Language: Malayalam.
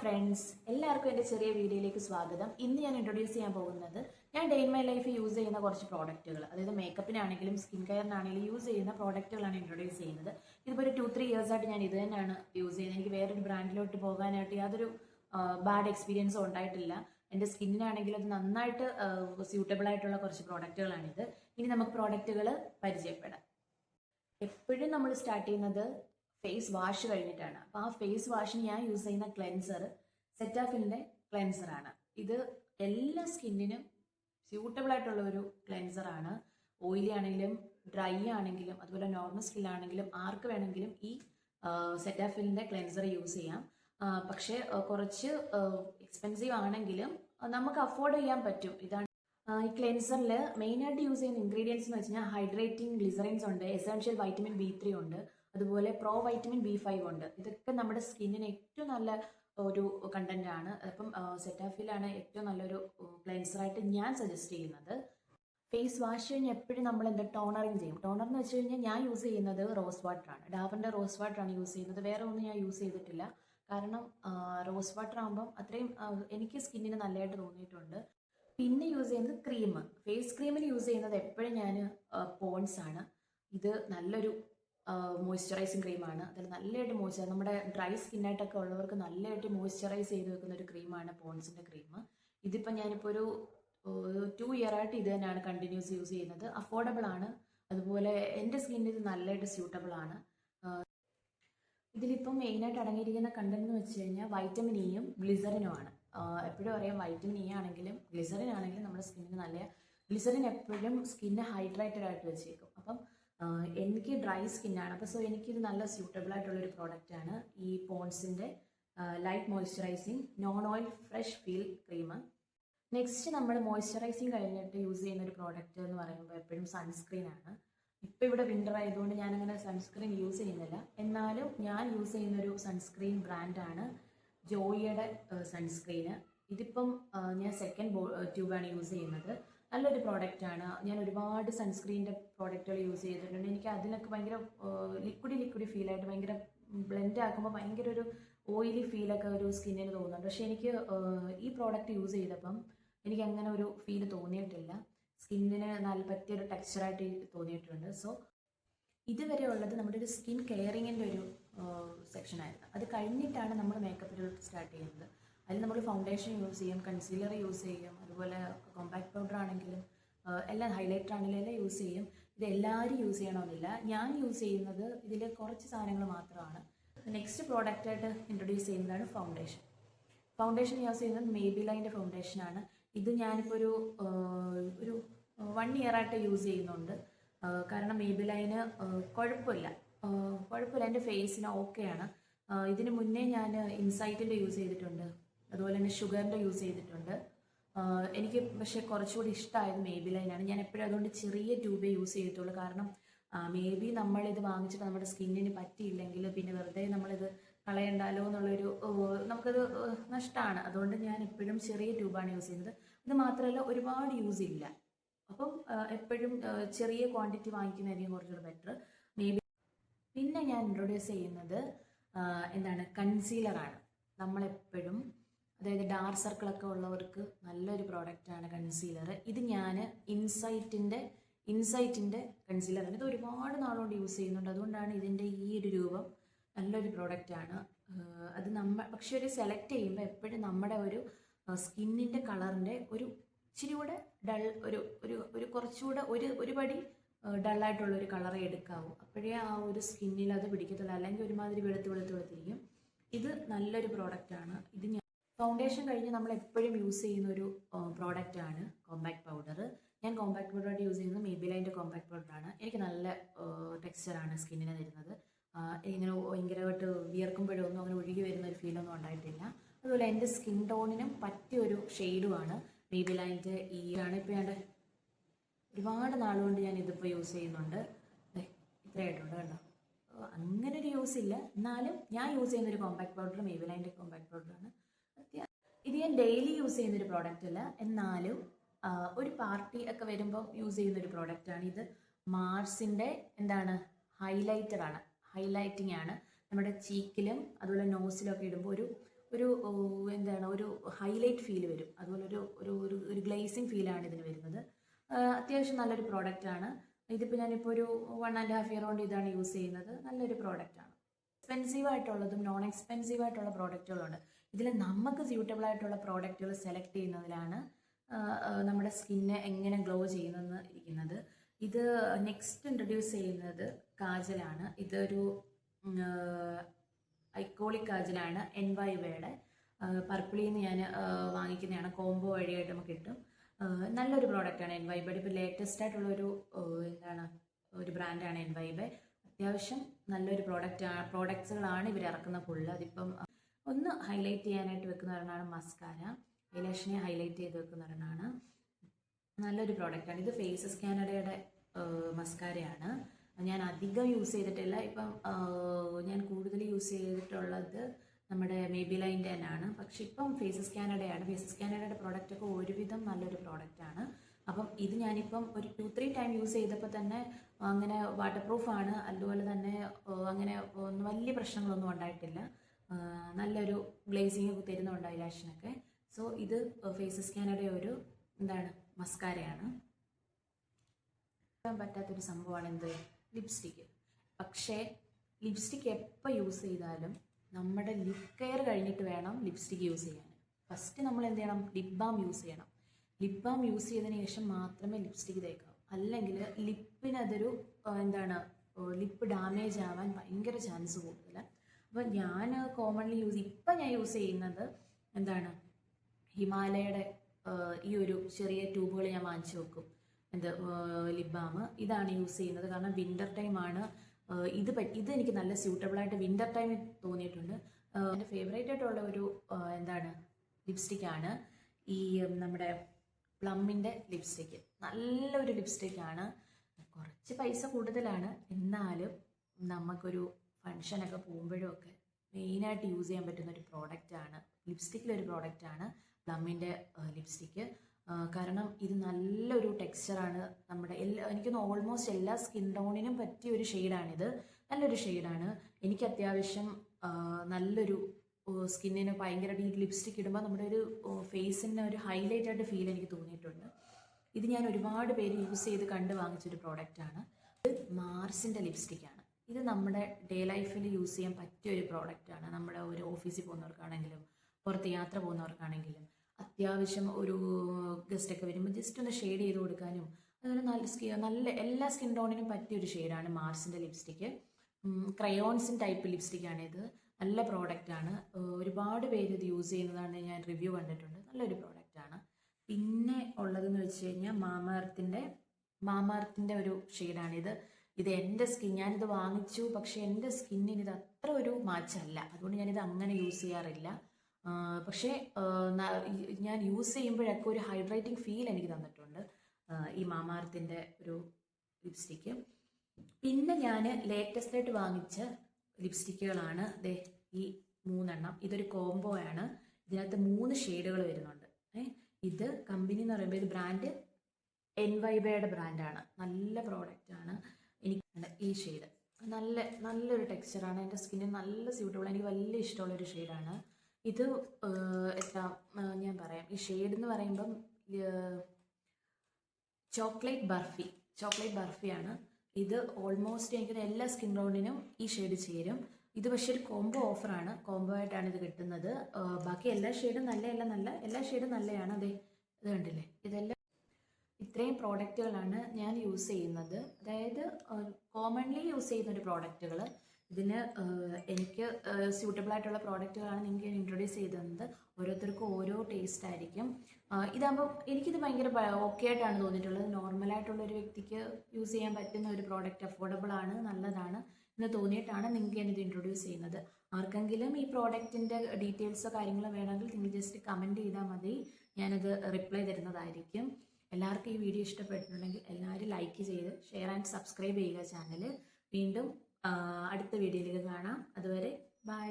ഫ്രണ്ട്സ് എല്ലാവർക്കും എന്റെ ചെറിയ വീഡിയോയിലേക്ക് സ്വാഗതം. ഇന്ന് ഞാൻ ഇൻട്രൊഡ്യൂസ് ചെയ്യാൻ പോകുന്നത് ഞാൻ day in my life use ചെയ്യുന്ന കുറച്ച് പ്രോഡക്റ്റുകൾ അതായത് മേക്കപ്പിനാണെങ്കിലും സ്കിൻ കെയറിനാണെങ്കിലും യൂസ് ചെയ്യുന്ന പ്രോഡക്റ്റുകളാണ് ഇൻട്രൊഡ്യൂസ് ചെയ്യുന്നത്. ഇതിപ്പോൾ ഒരു ടു ത്രീ ഇയേഴ്സ് ആയിട്ട് ഞാൻ ഇത് തന്നെയാണ് യൂസ് ചെയ്യുന്നത്. എനിക്ക് വേറൊരു ബ്രാൻഡിലോട്ട് പോകാനായിട്ട് യാതൊരു ബാഡ് എക്സ്പീരിയൻസും ഉണ്ടായിട്ടില്ല. എന്റെ സ്കിന്നിനാണെങ്കിലും അത് നന്നായിട്ട് സ്യൂട്ടബിൾ ആയിട്ടുള്ള കുറച്ച് പ്രോഡക്റ്റുകളാണിത് ഇനി നമുക്ക് പ്രോഡക്റ്റുകൾ പരിചയപ്പെടാം. എപ്പോഴും നമ്മൾ സ്റ്റാർട്ട് ചെയ്യുന്നത് ഫേസ് വാഷ് കഴിഞ്ഞിട്ടാണ്. അപ്പോൾ ആ ഫേസ് വാഷിന് ഞാൻ യൂസ് ചെയ്യുന്ന ക്ലെൻസർ സെറ്റാഫിന്റെ ക്ലെൻസർ ആണ്. ഇത് എല്ലാ സ്കിന്നിനും സ്യൂട്ടബിൾ ആയിട്ടുള്ള ഒരു ക്ലെൻസറാണ് ഓയിലി ആണെങ്കിലും ഡ്രൈ ആണെങ്കിലും അതുപോലെ നോർമൽ സ്കിൻ ആണെങ്കിലും ആർക്ക് വേണമെങ്കിലും ഈ സെറ്റാഫിലിന്റെ ക്ലെൻസർ യൂസ് ചെയ്യാം. പക്ഷേ കുറച്ച് എക്സ്പെൻസീവ് ആണെങ്കിലും നമുക്ക് അഫോർഡ് ചെയ്യാൻ പറ്റും. ഇതാണ് ഈ ക്ലെൻസറിൽ മെയിനായിട്ട് യൂസ് ചെയ്യുന്ന ഇൻഗ്രീഡിയൻസ് എന്ന് വെച്ച് കഴിഞ്ഞാൽ ഹൈഡ്രേറ്റിംഗ് ഗ്ലിസറിൻസ് ഉണ്ട് എസെൻഷ്യൽ വൈറ്റമിൻ ബി ത്രീ ഉണ്ട്. അതുപോലെ പ്രോ വൈറ്റമിൻ ബി ഫൈവ് ഉണ്ട്. ഇതൊക്കെ നമ്മുടെ സ്കിന്നിന് ഏറ്റവും നല്ല ഒരു കണ്ടന്റ് ആണ്. അപ്പം സെറ്റാഫിലാണ് ഏറ്റവും നല്ലൊരു ക്ലെൻസറായിട്ട് ഞാൻ സജസ്റ്റ് ചെയ്യുന്നത്. ഫേസ് വാഷ് കഴിഞ്ഞ് എപ്പോഴും നമ്മൾ എന്താ ടോണറിങ് ചെയ്യും. ടോണർ എന്ന് വെച്ച് കഴിഞ്ഞാൽ ഞാൻ യൂസ് ചെയ്യുന്നത് റോസ് വാട്ടർ ആണ്. ഡാബറിന്റെ റോസ് വാട്ടർ ആണ് യൂസ് ചെയ്യുന്നത്. വേറെ ഒന്നും ഞാൻ യൂസ് ചെയ്തിട്ടില്ല. കാരണം റോസ് വാട്ടർ ആകുമ്പം അത്രയും എനിക്ക് സ്കിന്നിന് നല്ലതായിട്ട് തോന്നിയിട്ടുണ്ട്. പിന്നെ യൂസ് ചെയ്യുന്നത് ക്രീം ഫേസ് ക്രീമിന് യൂസ് ചെയ്യുന്നത് എപ്പോഴും ഞാൻ പോൺസ് ആണ്. ഇത് നല്ലൊരു മോയ്സ്ചറൈസിങ് ക്രീമാണ് അതിൽ നല്ലതായിട്ട് മോയ്സ്ചർ നമ്മുടെ ഡ്രൈ സ്കിന്നായിട്ടൊക്കെ ഉള്ളവർക്ക് നല്ലതായിട്ട് മോയ്സ്ചറൈസ് ചെയ്ത് വെക്കുന്ന ഒരു ക്രീമാണ് പോൺസിന്റെ ക്രീം ഇതിപ്പോൾ ഞാനിപ്പോൾ ഒരു ടു ഇയർ ആയിട്ട് ഇത് തന്നെയാണ് കണ്ടിന്യൂസ് യൂസ് ചെയ്യുന്നത്. അഫോർഡബിൾ ആണ്. അതുപോലെ എന്റെ സ്കിന്നിന് ഇത് നല്ലതായിട്ട് സ്യൂട്ടബിൾ ആണ്. ഇതിലിപ്പം മെയിനായിട്ട് അടങ്ങിയിരിക്കുന്ന കണ്ടന്റ് എന്ന് വെച്ച് കഴിഞ്ഞാൽ വൈറ്റമിൻ ഇയും ഗ്ലിസറിനും ആണ്. എപ്പോഴും അറിയാം വൈറ്റമിൻ ഇ ആണെങ്കിലും ഗ്ലിസറിൻ ആണെങ്കിലും നമ്മുടെ സ്കിന്നിന് നല്ല ഗ്ലിസറിൻ എപ്പോഴും സ്കിന്നെ ഹൈഡ്രേറ്റഡ് ആയിട്ട് വെച്ചേക്കും. അപ്പം എനിക്ക് ഡ്രൈ സ്കിന്നാണ്. അപ്പോൾ സോ എനിക്കിത് നല്ല സ്യൂട്ടബിൾ ആയിട്ടുള്ള ഒരു പ്രോഡക്റ്റ് ആണ് ഈ പോൺസിന്റെ light moisturising non oil fresh feel cream next നമ്മൾ മോയ്സ്ചറൈസിങ് കഴിഞ്ഞിട്ട് യൂസ് ചെയ്യുന്ന ഒരു പ്രോഡക്റ്റ് എന്ന് പറയുമ്പോൾ എപ്പോഴും സൺസ്ക്രീൻ ആണ്. ഇപ്പോൾ ഇവിടെ വിന്റർ ആയതുകൊണ്ട് ഞാനങ്ങനെ സൺസ്ക്രീൻ യൂസ് ചെയ്യുന്നില്ല. എന്നാലും ഞാൻ യൂസ് ചെയ്യുന്ന ഒരു സൺസ്ക്രീൻ ബ്രാൻഡാണ് ജോയിയുടെ സൺസ്ക്രീന് ഇതിപ്പം ഞാൻ സെക്കൻഡ് ട്യൂബാണ് യൂസ് ചെയ്യുന്നത്. നല്ലൊരു പ്രോഡക്റ്റ് ആണ്. ഞാൻ ഒരുപാട് സൺസ്ക്രീനിന്റെ പ്രോഡക്റ്റുകൾ യൂസ് ചെയ്തിട്ടുണ്ട്. എനിക്ക് അതിനൊക്കെ ഭയങ്കര ലിക്വിഡ് ലിക്വിഡി ഫീലായിട്ട് ഭയങ്കര ബ്ലെൻഡ് ആക്കുമ്പോൾ ഭയങ്കര ഒരു ഓയിലി ഫീലൊക്കെ ഒരു സ്കിന്നിന് തോന്നുന്നുണ്ട്. പക്ഷേ എനിക്ക് ഈ പ്രോഡക്റ്റ് യൂസ് ചെയ്തപ്പം എനിക്ക് അങ്ങനെ ഒരു ഫീൽ തോന്നിയിട്ടില്ല. സ്കിന്നിന് നല്ല പറ്റിയൊരു ടെക്സ്ചറായിട്ട് തോന്നിയിട്ടുണ്ട്. സോ ഇതുവരെ ഉള്ളത് നമ്മുടെ ഒരു സ്കിൻ കെയറിങ്ങിന്റെ ഒരു സെക്ഷനായിരുന്നു അത് കഴിഞ്ഞിട്ടാണ് നമ്മൾ മേക്കപ്പിലോട്ട് സ്റ്റാർട്ട് ചെയ്യുന്നത്. അതിൽ നമ്മൾ ഫൗണ്ടേഷൻ യൂസ് ചെയ്യും കൺസീലർ യൂസ് ചെയ്യും അതുപോലെ കോമ്പാക്ട് പൗഡർ ആണെങ്കിലും എല്ലാം ഹൈലൈറ്റർ ആണെങ്കിലും എല്ലാം യൂസ് ചെയ്യും. ഇത് എല്ലാവരും യൂസ് ചെയ്യണമെന്നില്ല. ഞാൻ യൂസ് ചെയ്യുന്നത് ഇതിൽ കുറച്ച് സാധനങ്ങൾ മാത്രമാണ്. നെക്സ്റ്റ് പ്രോഡക്റ്റ് ആയിട്ട് ഇൻട്രൊഡ്യൂസ് ചെയ്യുന്നതാണ് ഫൗണ്ടേഷൻ ഫൗണ്ടേഷൻ യൂസ് ചെയ്യുന്നത് മേബി ലൈന്റെ ഫൗണ്ടേഷനാണ് ഇത് ഞാനിപ്പോൾ ഒരു ഒരു വൺ ഇയർ ആയിട്ട് യൂസ് ചെയ്യുന്നുണ്ട്. കാരണം മേബി ലൈന് കുഴപ്പമില്ല കുഴപ്പമില്ല എന്റെ ഫേസിന് ഓക്കെയാണ് ഇതിന് മുന്നേ ഞാൻ ഇൻസൈറ്റിന്റെ യൂസ് ചെയ്തിട്ടുണ്ട്. അതുപോലെ തന്നെ ഷുഗറിന്റെ യൂസ് ചെയ്തിട്ടുണ്ട്. എനിക്ക് പക്ഷേ കുറച്ചുകൂടി ഇഷ്ടമായത് മേബി ലൈനാണ്. ഞാൻ എപ്പോഴും അതുകൊണ്ട് ചെറിയ ട്യൂബേ യൂസ് ചെയ്തിട്ടുള്ളൂ കാരണം മേ ബി നമ്മളിത് വാങ്ങിച്ചിട്ട് നമ്മുടെ സ്കിന്നിന് പറ്റിയില്ലെങ്കിൽ പിന്നെ വെറുതെ നമ്മളിത് കളയണ്ടല്ലോ എന്നുള്ളൊരു നമുക്കത് നഷ്ടമാണ് അതുകൊണ്ട് ഞാൻ എപ്പോഴും ചെറിയ ട്യൂബാണ് യൂസ് ചെയ്യുന്നത്. ഇത് മാത്രമല്ല ഒരുപാട് യൂസ് ഇല്ല. അപ്പം എപ്പോഴും ചെറിയ ക്വാണ്ടിറ്റി വാങ്ങിക്കുന്നതായിരിക്കും കുറച്ചുകൂടെ ബെറ്റർ മേ ബി പിന്നെ ഞാൻ ഇൻട്രൊഡ്യൂസ് ചെയ്യുന്നത് എന്താണ് കൺസീലറാണ്. നമ്മളെപ്പോഴും അതായത് ഡാർക്ക് സർക്കിളൊക്കെ ഉള്ളവർക്ക് നല്ലൊരു പ്രോഡക്റ്റാണ് കൺസീലർ ഇത് ഞാൻ ഇൻസൈറ്റിന്റെ ഇൻസൈറ്റിന്റെ കൺസീലറാണ് ഇത് ഒരുപാട് നാളുകൊണ്ട് യൂസ് ചെയ്യുന്നുണ്ട്. അതുകൊണ്ടാണ് ഇതിന്റെ ഈ ഒരു രൂപം നല്ലൊരു പ്രോഡക്റ്റാണ് അത് നമ്മൾ പക്ഷെ ഒരു സെലക്ട് ചെയ്യുമ്പോൾ എപ്പോഴും നമ്മുടെ ഒരു സ്കിന്നിന്റെ കളറിന്റെ ഒരു ഇച്ചിരി കൂടെ ഡൾ ഒരു ഒരു ഒരു കുറച്ചുകൂടെ ഒരു ഒരുപടി പടി ഡള്ളായിട്ടുള്ള ഒരു കളറേ എടുക്കാവൂ. അപ്പോഴേ ആ ഒരു സ്കിന്നിൽ അത് പിടിക്കത്തുള്ളൂ. അല്ലെങ്കിൽ ഒരുമാതിരി വെളുത്ത് വെളുത്ത് വെളുത്തിരിക്കും. ഇത് നല്ലൊരു പ്രോഡക്റ്റാണ് ഇത് ഫൗണ്ടേഷൻ കഴിഞ്ഞ് നമ്മൾ എപ്പോഴും യൂസ് ചെയ്യുന്ന ഒരു പ്രോഡക്റ്റ് ആണ് കോമ്പാക്ട് പൗഡർ ഞാൻ കോമ്പാക്ട് പൗഡറായിട്ട് യൂസ് ചെയ്യുന്നത് മേബിലൈന്റെ കോമ്പാക്ട് പൗഡറാണ് എനിക്ക് നല്ല ടെക്സ്ചറാണ് സ്കിന്നിന് തരുന്നത്. ഇങ്ങനെ ഭയങ്കരമായിട്ട് വിയർക്കുമ്പോഴൊന്നും അങ്ങനെ ഒഴുകി വരുന്ന ഒരു ഫീലൊന്നും ഉണ്ടായിട്ടില്ല. അതുപോലെ എന്റെ സ്കിൻ ടോണിനും പറ്റിയ ഒരു ഷെയ്ഡുമാണ് മേബിലൈന്റെ ഈ ആണ്. ഇപ്പോൾ ഞാൻ ഒരുപാട് നാളുകൊണ്ട് ഞാൻ ഇതിപ്പോൾ യൂസ് ചെയ്യുന്നുണ്ട്. ഇത്രയായിട്ടുണ്ട് കണ്ടോ ഓ, അങ്ങനെ ഒരു യൂസ് ഇല്ല. എന്നാലും ഞാൻ യൂസ് ചെയ്യുന്ന ഒരു കോമ്പാക്ട് പൗഡർ മേബിലൈന്റെ കോമ്പാക്ട് പൗഡറാണ് ഇത് ഞാൻ ഡെയിലി യൂസ് ചെയ്യുന്ന ഒരു പ്രോഡക്റ്റ് അല്ല. എന്നാലും ഒരു പാർട്ടി ഒക്കെ വരുമ്പോൾ യൂസ് ചെയ്യുന്ന ഒരു പ്രോഡക്റ്റ് ആണ്. ഇത് മാർസിന്റെ എന്താണ്? ഹൈലൈറ്റർ ആണ്. ഹൈലൈറ്റിംഗ് ആണ്. നമ്മുടെ ചീക്കിലും അതുപോലെ നോസിലും ഒക്കെ ഇടുമ്പോൾ ഒരു ഒരു എന്താണ്? ഒരു ഹൈലൈറ്റ് ഫീൽ വരും. അതുപോലെ ഒരു ഒരു ഒരു ഒരു ഗ്ലേസിങ് ഫീലാണ് ഇതിന് വരുന്നത്. അത്യാവശ്യം നല്ലൊരു പ്രോഡക്റ്റ് പ്രോഡക്റ്റാണ് ഇതിപ്പോൾ ഞാനിപ്പോൾ ഒരു വൺ ആൻഡ് ഹാഫ് ഇയർ കൊണ്ട് ഇതാണ് യൂസ് ചെയ്യുന്നത്. നല്ലൊരു പ്രോഡക്റ്റാണ് എക്സ്പെൻസീവ് ആയിട്ടുള്ളതും നോൺ എക്സ്പെൻസീവ് ആയിട്ടുള്ള പ്രോഡക്റ്റുകളുണ്ട് ഇതിൽ നമുക്ക് സ്യൂട്ടബിൾ ആയിട്ടുള്ള പ്രോഡക്റ്റുകൾ സെലക്ട് ചെയ്യുന്നതിലാണ് നമ്മുടെ സ്കിന്നെ എങ്ങനെ ഗ്ലോ ചെയ്യുന്നെന്ന് ഇരിക്കുന്നത്. ഇത് നെക്സ്റ്റ് ഇൻട്രൊഡ്യൂസ് ചെയ്യുന്നത് കാജലാണ്. ഇതൊരു ഐക്കോളിക് കാജലാണ്. എൻ വൈ വൈവയുടെ പർപ്പിളിൽ നിന്ന് ഞാൻ വാങ്ങിക്കുന്നതാണ്. കോംബോ വഴിയായിട്ട് നമുക്ക് കിട്ടും. നല്ലൊരു പ്രോഡക്റ്റാണ് എൻ വൈബയുടെ ഇപ്പോൾ ലേറ്റസ്റ്റ് ആയിട്ടുള്ള ഒരു എന്താണ് ഒരു ബ്രാൻഡാണ് എൻ വൈബ് അത്യാവശ്യം നല്ലൊരു പ്രോഡക്റ്റ് പ്രോഡക്ട്സുകളാണ് ഇവർ ഇറക്കുന്ന ഫുള്ള് അതിപ്പം ഒന്ന് ഹൈലൈറ്റ് ചെയ്യാനായിട്ട് വെക്കുന്ന ഒരെണ്ണമാണ് മസ്കാര ഐലാഷിനെ ഹൈലൈറ്റ് ചെയ്ത് വെക്കുന്ന ഒരെണ്ണമാണ്. നല്ലൊരു പ്രോഡക്റ്റാണ് ഇത് ഫേസസ് കാനഡയുടെ മസ്കാരയാണ് ഞാൻ അധികം യൂസ് ചെയ്തിട്ടില്ല. ഇപ്പം ഞാൻ കൂടുതൽ യൂസ് ചെയ്തിട്ടുള്ളത് നമ്മുടെ മേബി ലൈന്റെ തന്നെയാണ്. പക്ഷെ ഇപ്പം ഫേസസ് കാനഡയാണ് ഫേസസ് കാനഡയുടെ പ്രോഡക്റ്റ് ഒക്കെ ഒരുവിധം നല്ലൊരു പ്രോഡക്റ്റാണ് അപ്പം ഇത് ഞാനിപ്പം ഒരു ടു ത്രീ ടൈം യൂസ് ചെയ്തപ്പോൾ തന്നെ അങ്ങനെ വാട്ടർ പ്രൂഫാണ് അതുപോലെ തന്നെ അങ്ങനെ വലിയ പ്രശ്നങ്ങളൊന്നും ഉണ്ടായിട്ടില്ല. നല്ലൊരു ഗ്ലേസിങ് തരുന്നുണ്ട് ഐലാഷിനൊക്കെ സോ ഇത് ഫേസ് സ്കാനറുടെ ഒരു എന്താണ് മസ്കാരയാണ്. പറ്റാത്തൊരു സംഭവമാണ് എന്ത്? ലിപ്സ്റ്റിക്ക് പക്ഷേ ലിപ്സ്റ്റിക്ക് എപ്പോൾ യൂസ് ചെയ്താലും നമ്മുടെ ലിപ് കെയർ കഴിഞ്ഞിട്ട് വേണം ലിപ്സ്റ്റിക്ക് യൂസ് ചെയ്യാൻ. ഫസ്റ്റ് നമ്മൾ എന്ത് ചെയ്യണം? ലിപ് ബാം യൂസ് ചെയ്യണം. ലിപ് ബാം യൂസ് ചെയ്തതിന് ശേഷം മാത്രമേ ലിപ്സ്റ്റിക്ക് തേക്കാവൂ. അല്ലെങ്കിൽ ലിപ്പിനതൊരു എന്താണ് ലിപ്പ് ഡാമേജ് ആവാൻ ഭയങ്കര ചാൻസ് കൂടുതലാണ് അപ്പോൾ ഞാൻ കോമൺലി യൂസ് ഇപ്പം ഞാൻ യൂസ് ചെയ്യുന്നത് എന്താണ്? ഹിമാലയയുടെ ഈ ഒരു ചെറിയ ട്യൂബുകൾ ഞാൻ വാങ്ങിച്ചു വെക്കും. എന്ത് ലിപ് ബാം ഇതാണ് യൂസ് ചെയ്യുന്നത്. കാരണം വിന്റർ ടൈമാണ് ഇത് ഇത് എനിക്ക് നല്ല സ്യൂട്ടബിൾ ആയിട്ട് വിന്റർ ടൈമിൽ തോന്നിയിട്ടുണ്ട്. എന്റെ ഫേവറേറ്റ് ആയിട്ടുള്ള ഒരു എന്താണ്? എന്താണ് ലിപ്സ്റ്റിക്കാണ് ഈ നമ്മുടെ പ്ലമ്മിന്റെ ലിപ്സ്റ്റിക്ക് നല്ലൊരു ലിപ്സ്റ്റിക്കാണ് കുറച്ച് പൈസ കൂടുതലാണ്. എന്നാലും നമുക്കൊരു ഫങ്ഷനൊക്കെ പോകുമ്പോഴും ഒക്കെ മെയിനായിട്ട് യൂസ് ചെയ്യാൻ പറ്റുന്ന ഒരു പ്രോഡക്റ്റാണ് ലിപ്സ്റ്റിക്കിലൊരു പ്രോഡക്റ്റാണ് പ്ലമ്മിന്റെ ലിപ്സ്റ്റിക്ക് കാരണം ഇത് നല്ലൊരു ടെക്സ്ചറാണ് നമ്മുടെ എല്ലാ എനിക്കൊന്ന് ഓൾമോസ്റ്റ് എല്ലാ സ്കിൻ ടോണിനും പറ്റിയ ഒരു ഷെയ്ഡാണിത് നല്ലൊരു ഷെയ്ഡാണ് എനിക്ക് അത്യാവശ്യം നല്ലൊരു സ്കിന്നിന് ഭയങ്കരമായിട്ട് ഈ ലിപ്സ്റ്റിക് ഇടുമ്പോൾ നമ്മുടെ ഒരു ഫേസിന് ഒരു ഹൈലൈറ്റ് ആയിട്ട് ഫീൽ എനിക്ക് തോന്നിയിട്ടുണ്ട്. ഇത് ഞാൻ ഒരുപാട് പേര് യൂസ് ചെയ്ത് കണ്ട് വാങ്ങിച്ചൊരു പ്രോഡക്റ്റാണ് ഇത് മാർസിന്റെ ലിപ്സ്റ്റിക്കാണ് ഇത് നമ്മുടെ ഡേ ലൈഫിൽ യൂസ് ചെയ്യാൻ പറ്റിയ ഒരു പ്രോഡക്റ്റ് ആണ്. നമ്മുടെ ഒരു ഓഫീസിൽ പോകുന്നവർക്കാണെങ്കിലും പുറത്ത് യാത്ര പോകുന്നവർക്കാണെങ്കിലും അത്യാവശ്യം ഒരു ഗസ്റ്റൊക്കെ വരുമ്പോൾ ജസ്റ്റ് ഒന്ന് ഷെയ്ഡ് ചെയ്ത് കൊടുക്കാനും അതുപോലെ നല്ല സ്കിൻ നല്ല എല്ലാ സ്കിൻ ടോണിനും പറ്റിയ ഒരു ഷെയ്ഡാണ് മാർസിന്റെ ലിപ്സ്റ്റിക്ക് ക്രയോൺസിൻ ടൈപ്പ് ലിപ്സ്റ്റിക്കാണിത് നല്ല ആണ്. ഒരുപാട് പേര് ഇത് യൂസ് ചെയ്യുന്നതാണ് ഞാൻ റിവ്യൂ കണ്ടിട്ടുണ്ട്. നല്ലൊരു പ്രോഡക്റ്റ് ആണ്. പിന്നെ ഉള്ളതെന്ന് വെച്ച് കഴിഞ്ഞാൽ മാമാർത്തിന്റെ മാമാർത്തിന്റെ ഒരു ഷെയ്ഡാണിത് ഇത് എന്റെ സ്കിൻ ഞാനിത് വാങ്ങിച്ചു. പക്ഷേ എന്റെ സ്കിന്നിന് ഇത് അത്ര ഒരു മാച്ചല്ല അതുകൊണ്ട് ഞാനിത് അങ്ങനെ യൂസ് ചെയ്യാറില്ല. പക്ഷേ ഞാൻ യൂസ് ചെയ്യുമ്പോഴൊക്കെ ഒരു ഹൈഡ്രേറ്റിംഗ് ഫീൽ എനിക്ക് തന്നിട്ടുണ്ട്. ഈ മാമാർത്തിന്റെ ഒരു ലിപ്സ്റ്റിക്ക് പിന്നെ ഞാൻ ലേറ്റസ്റ്റ് ആയിട്ട് വാങ്ങിച്ച ലിപ്സ്റ്റിക്കുകളാണ് ദേ ഈ മൂന്നെണ്ണം. ഇതൊരു കോംബോ ആണ്. ഇതിനകത്ത് മൂന്ന് ഷെയ്ഡുകൾ വരുന്നുണ്ട്. ഇത് കമ്പനി എന്ന് പറയുമ്പോൾ ഇത് ബ്രാൻഡ് എൻ വൈബയുടെ ബ്രാൻഡാണ് നല്ല പ്രോഡക്റ്റ് ആണ്. എനിക്ക് ഈ ഷെയ്ഡ് നല്ല നല്ലൊരു ടെക്സ്ചറാണ് എന്റെ സ്കിന്നിന് നല്ല സ്യൂട്ടബിൾ എനിക്ക് വലിയ ഇഷ്ടമുള്ളൊരു ഷെയ്ഡാണ് ഇത് ഏഹ്, ഞാൻ പറയാം. ഈ ഷെയ്ഡ് എന്ന് പറയുമ്പം ചോക്ലേറ്റ് ബർഫി ചോക്ലേറ്റ് ബർഫിയാണ് ഇത് ഓൾമോസ്റ്റ് എനിക്ക് എല്ലാ സ്കിൻ ടോണിനും ഈ ഷെയ്ഡ് ചേരും. ഇത് പക്ഷേ ഒരു കോംബോ ഓഫറാണ് കോംബോ ആയിട്ടാണ് ഇത് കിട്ടുന്നത്. ബാക്കി എല്ലാ ഷെയ്ഡും നല്ല അല്ല നല്ല എല്ലാ ഷെയ്ഡും നല്ലതാണ്. അതെ ഇത് കണ്ടില്ലേ? ഇതെല്ലാം ഇത്രയും പ്രോഡക്റ്റുകളാണ് ഞാൻ യൂസ് ചെയ്യുന്നത്. അതായത് കോമൺലി യൂസ് ചെയ്യുന്ന ഒരു പ്രോഡക്റ്റുകൾ ഇതിന് എനിക്ക് സ്യൂട്ടബിൾ ആയിട്ടുള്ള പ്രോഡക്റ്റുകളാണ് നിങ്ങൾക്ക് ഞാൻ ഇൻട്രൊഡ്യൂസ് ചെയ്ത് ഓരോരുത്തർക്കും ഓരോ ടേസ്റ്റ് ആയിരിക്കും. ഇതാകുമ്പോൾ എനിക്കിത് ഭയങ്കര ഓക്കെ ആയിട്ടാണ് തോന്നിയിട്ടുള്ളത്. നോർമലായിട്ടുള്ള ഒരു വ്യക്തിക്ക് യൂസ് ചെയ്യാൻ പറ്റുന്ന ഒരു പ്രോഡക്റ്റ് അഫോർഡബിൾ ആണ് നല്ലതാണ് എന്ന് തോന്നിയിട്ടാണ് നിങ്ങൾക്ക് ഞാനിത് ഇൻട്രൊഡ്യൂസ് ചെയ്യുന്നത്. ആർക്കെങ്കിലും ഈ പ്രോഡക്റ്റിന്റെ ഡീറ്റെയിൽസോ കാര്യങ്ങളോ വേണമെങ്കിൽ നിങ്ങൾ ജസ്റ്റ് കമന്റ് ചെയ്താൽ മതി. ഞാനത് റിപ്ലൈ തരുന്നതായിരിക്കും. എല്ലാവർക്കും ഈ വീഡിയോ ഇഷ്ടപ്പെട്ടിട്ടുണ്ടെങ്കിൽ എല്ലാവരും ലൈക്ക് ചെയ്ത് ഷെയർ ആൻഡ് സബ്സ്ക്രൈബ് ചെയ്യുക ചാനൽ വീണ്ടും അടുത്ത വീഡിയോയിലേക്ക് കാണാം. അതുവരെ ബൈ